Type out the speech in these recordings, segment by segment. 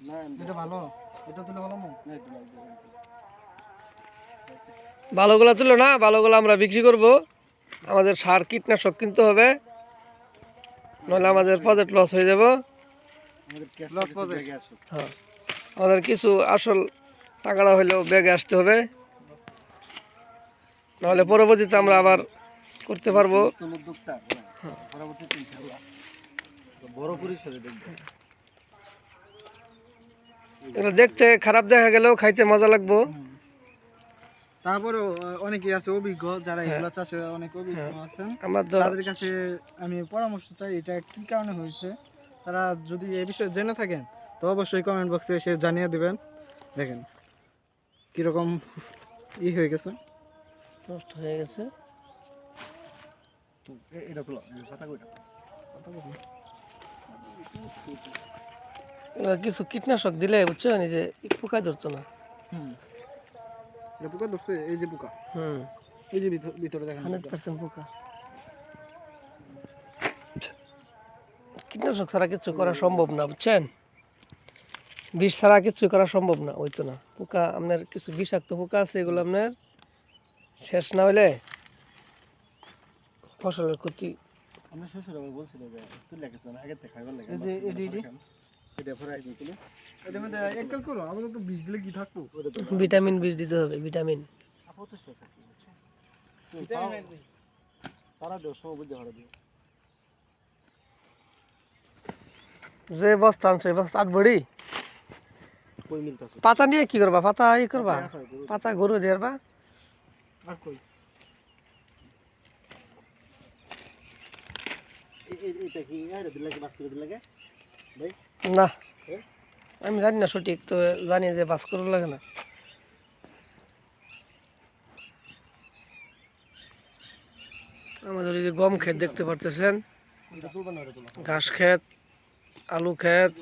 না এটা ভালো এটা তুলে ভালো না এটা লাগবে ভালোগুলো তুলো না ভালোগুলো আমরা বিক্রি করব। আমাদের সার কীটনাশক কিনতে হবে। নইলে আমাদের প্রজেক্ট লস হয়ে যাব। হ্যাঁ। আমাদের কিছু আসল টাকাটা হইলেও ব্যাগে আসতে হবে। নাহলে পরবর্তীতে আমরা আবার করতে পারব। পরবর্তীতে ইনশাআল্লাহ বড় পরিসরে দেখব এগুলো দেখতে খারাপ দেখা গেলেও খাইতে মজা লাগবো। তারপরেও আহ, অনেকেই আছে অভিজ্ঞ যারা হ্যাঁ। এগুলো চাষে অনেক অভিজ্ঞ হ্যাঁ। আছেন। তাদের কাছে আমি পরামর্শ চাই এটা কি কারণে হয়েছে। তারা যদি এই বিষয়ে জেনে থাকেন তো অবশ্যই কমেন্ট বক্সে এসে জানিয়ে দিবেন। দেখেন কীরকম ই হয়ে গেছে। নষ্ট হয়ে গেছে। এটা তুলো এই কইটা। এগুলো কিছু কীটনাশক দিলে বুঝছ নি যে পোকা ধরতো না। হুম। এটা পোকা ধরছে এই যে পোকা। হুম। এই যে ভিতর- ভিতরে দেখেন হান্ড্রেড পার্সেন্ট পোকা। কীটনাশক ছাড়া কিছু করা সম্ভব না বুঝছেন? বিষ ছাড়া কিছু করা সম্ভব না ওই তো না। পোকা আপনার কিছু বিষাক্ত পোকা আছে এগুলো আপনার শেষ না হলে ফসলের ক্ষতি। আমরা শ্বশুর আবার বলছিল যে তুই লেখেছ না আগে থেকে খাইবার লাগে এই যে এডি এডি এটা পরে আইবি তুলে। মধ্যে এক কাজ করো আমাদের তো বীজ দিলে কি থাকব? ভিটামিন বিষ দিতে হবে ভিটামিন। আপু তো শেষ আছে বুঝছ? তারা দেও সময় বুঝে হরে দিও। যে বস্তা আনছে বস্তা আট বড়ি? পাতা নিয়ে কি করবা? পাতা ই করবা? পাতা গরু। দিয়ারবা আর কই? না। আমি জানি না সঠিক, তো জানি যে বাস করা লাগে না। আমাদের এই যে গম ক্ষেত দেখতে পারতেছেন? ঘাস ক্ষেত, আলু ক্ষেত।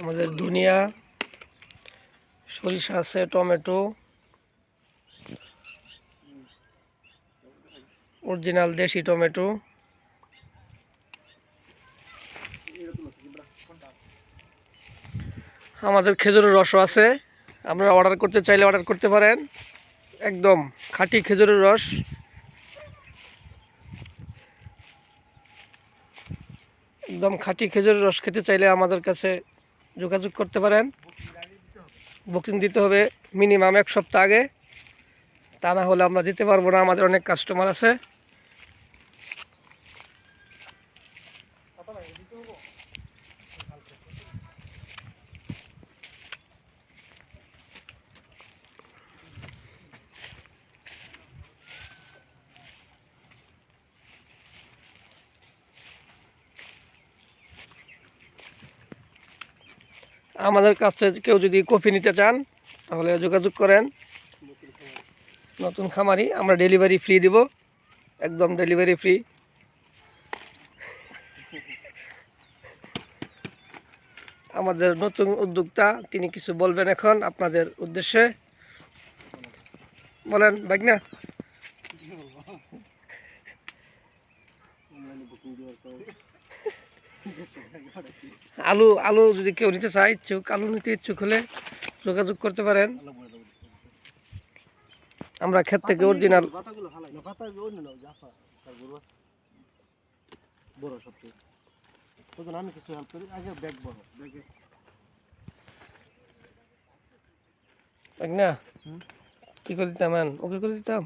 আমাদের ধনিয়া সরিষা আছে, টমেটো। অরিজিনাল দেশি টমেটো। আমাদের খেজুরের রসও আছে। আপনারা অর্ডার করতে চাইলে অর্ডার করতে পারেন। একদম খাঁটি খেজুরের রস। একদম খাঁটি খেজুরের রস খেতে চাইলে আমাদের কাছে যোগাযোগ করতে পারেন। বুকিং দিতে হবে মিনিমাম এক সপ্তাহ আগে। তা না হলে আমরা দিতে পারব না। আমাদের অনেক কাস্টমার আছে। আমাদের কাছে কেউ যদি কফি নিতে চান, তাহলে যোগাযোগ করেন। নতুন খামারি আমরা ডেলিভারি ফ্রি দিব, একদম ডেলিভারি ফ্রি আমাদের নতুন উদ্যোক্তা তিনি কিছু বলবেন এখন আপনাদের উদ্দেশ্যে। বলেন বাগনা আলু আলু যদি কেউ নিতে চায় ইচ্ছুক আলু নিতে ইচ্ছুক হলে যোগাযোগ করতে পারেন। আমরা ক্ষেত থেকে অরিজিনাল বড় সবচেয়ে। তখন আমি কিছু হেল্প করি। আগে ব্যাগ বড় ব্যাগে না। কি করে দিতাম ও ওকে করে দিতাম?